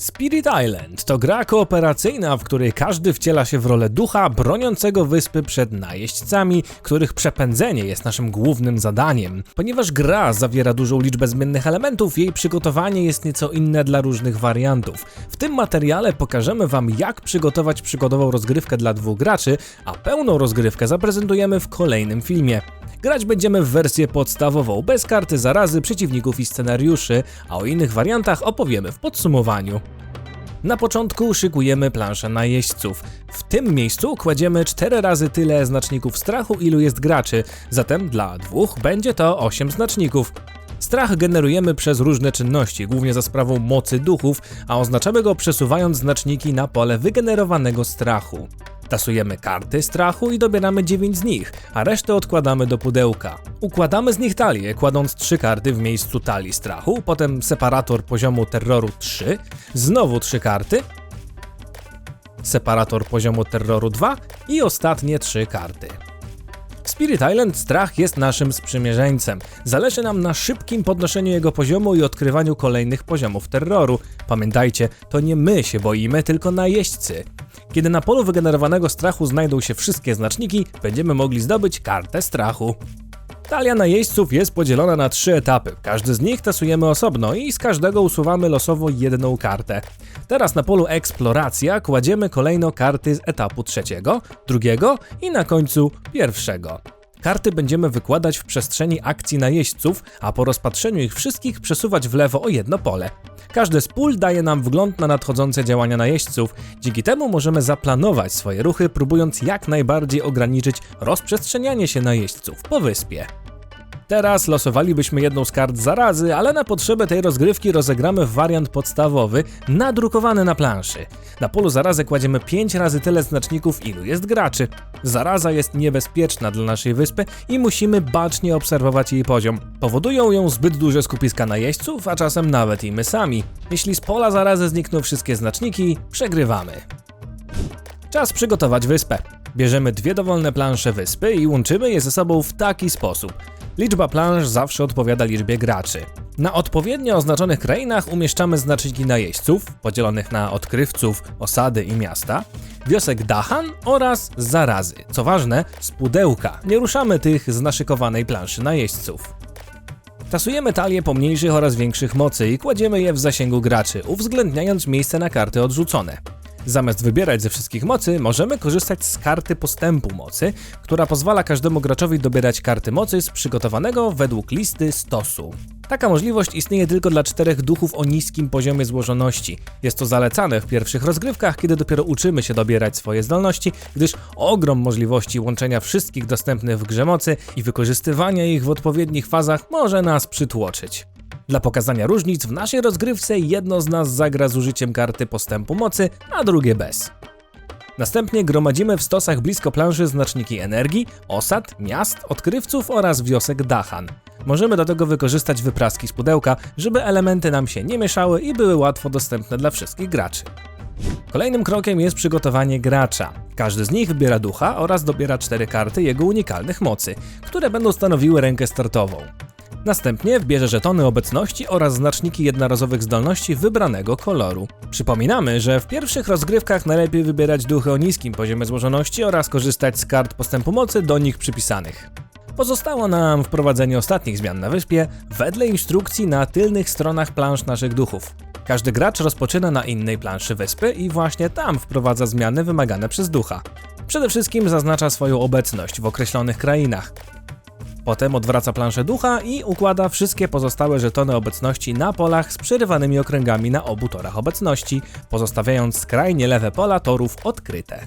Spirit Island to gra kooperacyjna, w której każdy wciela się w rolę ducha broniącego wyspy przed najeźdźcami, których przepędzenie jest naszym głównym zadaniem. Ponieważ gra zawiera dużą liczbę zmiennych elementów, jej przygotowanie jest nieco inne dla różnych wariantów. W tym materiale pokażemy Wam, jak przygotować przygodową rozgrywkę dla dwóch graczy, a pełną rozgrywkę zaprezentujemy w kolejnym filmie. Grać będziemy w wersję podstawową, bez karty zarazy, przeciwników i scenariuszy, a o innych wariantach opowiemy w podsumowaniu. Na początku szykujemy planszę najeźdźców. W tym miejscu kładziemy 4 razy tyle znaczników strachu, ilu jest graczy, zatem dla dwóch będzie to 8 znaczników. Strach generujemy przez różne czynności, głównie za sprawą mocy duchów, a oznaczamy go przesuwając znaczniki na pole wygenerowanego strachu. Tasujemy karty strachu i dobieramy 9 z nich, a resztę odkładamy do pudełka. Układamy z nich talię, kładąc 3 karty w miejscu talii strachu, potem separator poziomu terroru 3, znowu 3 karty, separator poziomu terroru 2 i ostatnie 3 karty. Spirit Island strach jest naszym sprzymierzeńcem. Zależy nam na szybkim podnoszeniu jego poziomu i odkrywaniu kolejnych poziomów terroru. Pamiętajcie, to nie my się boimy, tylko najeźdźcy. Kiedy na polu wygenerowanego strachu znajdą się wszystkie znaczniki, będziemy mogli zdobyć kartę strachu. Talia najeźdźców jest podzielona na trzy etapy. Każdy z nich tasujemy osobno i z każdego usuwamy losowo jedną kartę. Teraz na polu eksploracja kładziemy kolejno karty z etapu trzeciego, drugiego i na końcu pierwszego. Karty będziemy wykładać w przestrzeni akcji najeźdźców, a po rozpatrzeniu ich wszystkich przesuwać w lewo o jedno pole. Każde z pól daje nam wgląd na nadchodzące działania najeźdźców. Dzięki temu możemy zaplanować swoje ruchy, próbując jak najbardziej ograniczyć rozprzestrzenianie się najeźdźców po wyspie. Teraz losowalibyśmy jedną z kart zarazy, ale na potrzebę tej rozgrywki rozegramy wariant podstawowy, nadrukowany na planszy. Na polu zarazy kładziemy 5 razy tyle znaczników, ilu jest graczy. Zaraza jest niebezpieczna dla naszej wyspy i musimy bacznie obserwować jej poziom. Powodują ją zbyt duże skupiska najeźdźców, a czasem nawet i my sami. Jeśli z pola zarazy znikną wszystkie znaczniki, przegrywamy. Czas przygotować wyspę. Bierzemy dwie dowolne plansze wyspy i łączymy je ze sobą w taki sposób. Liczba plansz zawsze odpowiada liczbie graczy. Na odpowiednio oznaczonych krainach umieszczamy znaczniki najeźdźców, podzielonych na odkrywców, osady i miasta, wiosek Dahan oraz zarazy. Co ważne, z pudełka. Nie ruszamy tych z naszykowanej planszy najeźdźców. Tasujemy talie pomniejszych oraz większych mocy i kładziemy je w zasięgu graczy, uwzględniając miejsce na karty odrzucone. Zamiast wybierać ze wszystkich mocy, możemy korzystać z karty postępu mocy, która pozwala każdemu graczowi dobierać karty mocy z przygotowanego według listy stosu. Taka możliwość istnieje tylko dla czterech duchów o niskim poziomie złożoności. Jest to zalecane w pierwszych rozgrywkach, kiedy dopiero uczymy się dobierać swoje zdolności, gdyż ogrom możliwości łączenia wszystkich dostępnych w grze mocy i wykorzystywania ich w odpowiednich fazach może nas przytłoczyć. Dla pokazania różnic w naszej rozgrywce jedno z nas zagra z użyciem karty postępu mocy, a drugie bez. Następnie gromadzimy w stosach blisko planszy znaczniki energii, osad, miast, odkrywców oraz wiosek Dahan. Możemy do tego wykorzystać wypraski z pudełka, żeby elementy nam się nie mieszały i były łatwo dostępne dla wszystkich graczy. Kolejnym krokiem jest przygotowanie gracza. Każdy z nich wybiera ducha oraz dobiera cztery karty jego unikalnych mocy, które będą stanowiły rękę startową. Następnie wbierze żetony obecności oraz znaczniki jednorazowych zdolności wybranego koloru. Przypominamy, że w pierwszych rozgrywkach najlepiej wybierać duchy o niskim poziomie złożoności oraz korzystać z kart postępu mocy do nich przypisanych. Pozostało nam wprowadzenie ostatnich zmian na wyspie wedle instrukcji na tylnych stronach plansz naszych duchów. Każdy gracz rozpoczyna na innej planszy wyspy i właśnie tam wprowadza zmiany wymagane przez ducha. Przede wszystkim zaznacza swoją obecność w określonych krainach. Potem odwraca planszę ducha i układa wszystkie pozostałe żetony obecności na polach z przerywanymi okręgami na obu torach obecności, pozostawiając skrajnie lewe pola torów odkryte.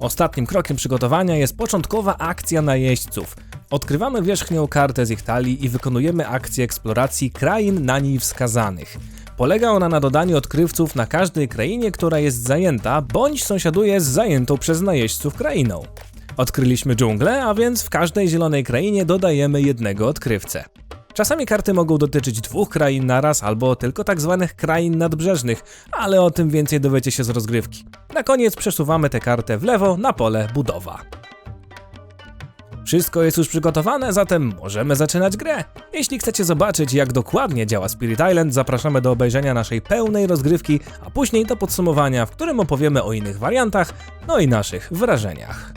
Ostatnim krokiem przygotowania jest początkowa akcja najeźdźców. Odkrywamy wierzchnią kartę z ich talii i wykonujemy akcję eksploracji krain na niej wskazanych. Polega ona na dodaniu odkrywców na każdej krainie, która jest zajęta, bądź sąsiaduje z zajętą przez najeźdźców krainą. Odkryliśmy dżunglę, a więc w każdej zielonej krainie dodajemy jednego odkrywcę. Czasami karty mogą dotyczyć dwóch krain naraz albo tylko tak zwanych krain nadbrzeżnych, ale o tym więcej dowiecie się z rozgrywki. Na koniec przesuwamy tę kartę w lewo na pole budowa. Wszystko jest już przygotowane, zatem możemy zaczynać grę. Jeśli chcecie zobaczyć, jak dokładnie działa Spirit Island, zapraszamy do obejrzenia naszej pełnej rozgrywki, a później do podsumowania, w którym opowiemy o innych wariantach, no i naszych wrażeniach.